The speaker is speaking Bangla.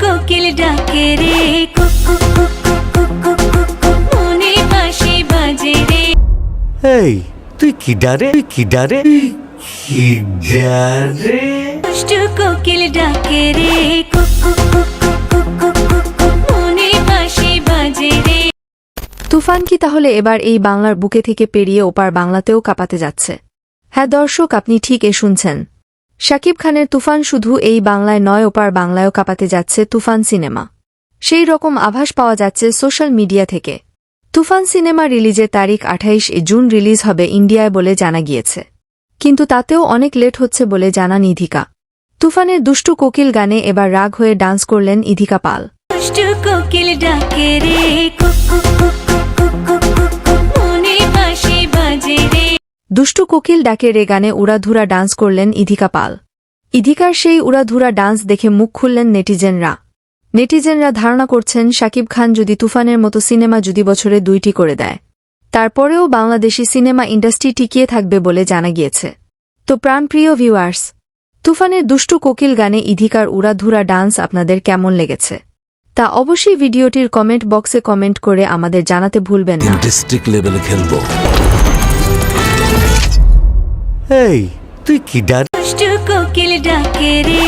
কোকিল ডাকে রে মনে বাজে রে এই তুই কি ডারে কি ডারে কি ডারে কোকিল ডাকে রে তুফান কি তাহলে এবার এই বাংলার বুকে থেকে পেরিয়ে ওপার বাংলাতেও কাঁপাতে যাচ্ছে হ্যাঁ দর্শক আপনি ঠিক এ শুনছেন শাকিব খানের তুফান শুধু এই বাংলায় নয়, ওপার বাংলায়ও কাঁপাতে যাচ্ছে তুফান সিনেমা। সেই রকম আভাস পাওয়া যাচ্ছে সোশ্যাল মিডিয়া থেকে। তুফান সিনেমা রিলিজের তারিখ আঠাইশ জুন রিলিজ হবে ইন্ডিয়ায় বলে জানা গিয়েছে। কিন্তু তাতেও অনেক লেট হচ্ছে বলে জানান ইধিকা। তুফানের দুষ্টু কোকিল গানে এবার রাগ হয়ে ডান্স করলেন ইধিকা পাল। কোকিল ডাকে রে দুষ্টু কোকিল ডাকে রে গানে উড়াধুরা ডান্স করলেন ইধিকা পাল। ইধিকার সেই উড়াধুরা ডান্স দেখে মুখ খুললেন নেটিজেনরা। নেটিজেনরা ধারণা করছেন, শাকিব খান যদি তুফানের মতো সিনেমা যদি বছরে দুইটি করে দেয়। তারপরেও বাংলাদেশি সিনেমা ইন্ডাস্ট্রি টিকিয়ে থাকবে বলে জানা গিয়েছে। তো প্রাণপ্রিয় ভিউয়ার্স, তুফানের দুষ্টু কোকিল গানে ইধিকার উড়াধুরা ডান্স আপনাদের কেমন লেগেছে? তা অবশ্যই ভিডিওটির কমেন্ট বক্সে কমেন্ট করে আমাদের জানাতে ভুলবেন না। এই তুই কি ডাকে রে